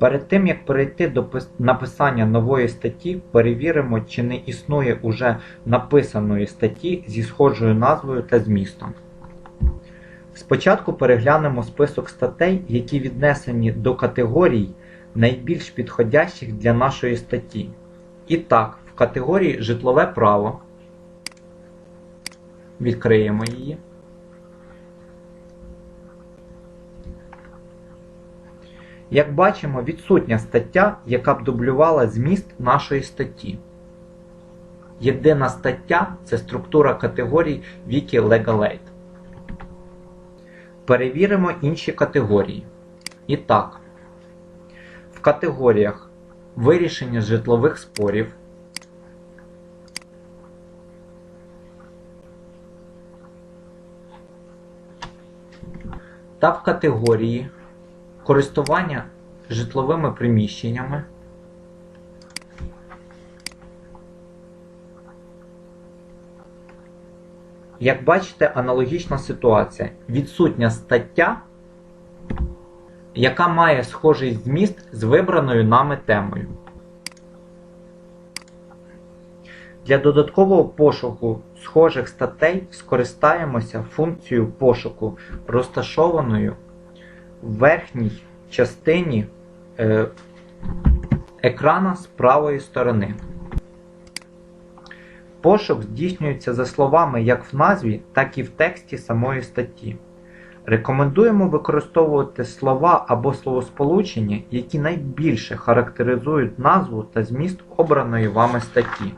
Перед тим як перейти до написання нової статті, перевіримо, чи не існує уже написаної статті зі схожою назвою та змістом. Спочатку переглянемо список статей, які віднесені до категорій найбільш підходящих для нашої статті. І так, в категорії Житлове право відкриємо її. Як бачимо, відсутня стаття, яка б дублювала зміст нашої статті. Єдина стаття це структура категорій Wiki Legal Aid. Перевіримо інші категорії. І так, в категоріях вирішення житлових спорів, та в категорії користування житловими приміщеннями. Як бачите, аналогічна ситуація. Відсутня стаття, яка має схожий зміст з вибраною нами темою. Для додаткового пошуку схожих статей скористаємося функцією пошуку, розташованою верхній частині е, екрана з правої сторони. Пошук здійснюється за словами як в назві, так і в тексті самої статті. Рекомендуємо використовувати слова або словосполучення, які найбільше характеризують назву та зміст обраної вами статті.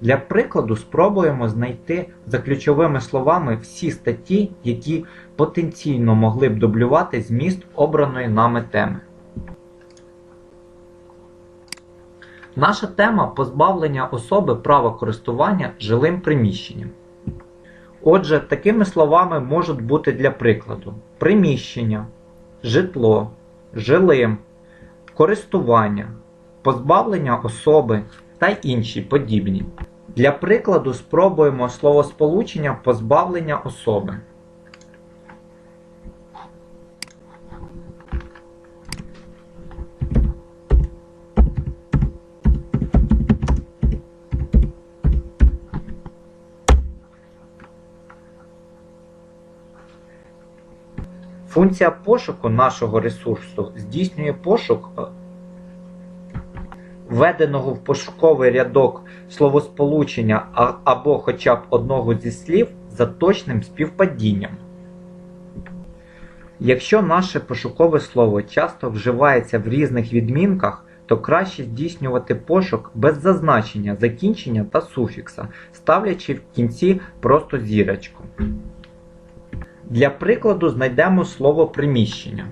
Для прикладу спробуємо знайти за ключовими словами всі статті, які потенційно могли б дублювати зміст обраної нами теми. Наша тема позбавлення особи права користування жилим приміщенням. Отже, такими словами можуть бути для прикладу приміщення, житло, жилим, користування, позбавлення особи та інші подібні. Для прикладу спробуємо словосполучення позбавлення особи. Функція пошуку нашого ресурсу здійснює пошук е, введеного в пошуковий рядок словосполучення або хоча б одного зі слів за точним співпадінням. Якщо наше пошукове слово часто вживається в різних відмінках, то краще здійснювати пошук без зазначення закінчення та суфікса, ставлячи в кінці просто зірочку. Для прикладу знайдемо слово приміщення.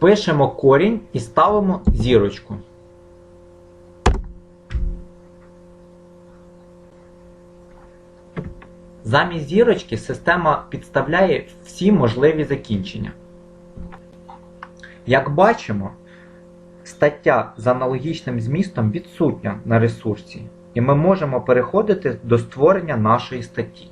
Пишемо корінь і ставимо зірочку. Замість зірочки система підставляє всі можливі закінчення. Як бачимо, стаття з аналогічним змістом відсутня на ресурсі, і ми можемо переходити до створення нашої статті.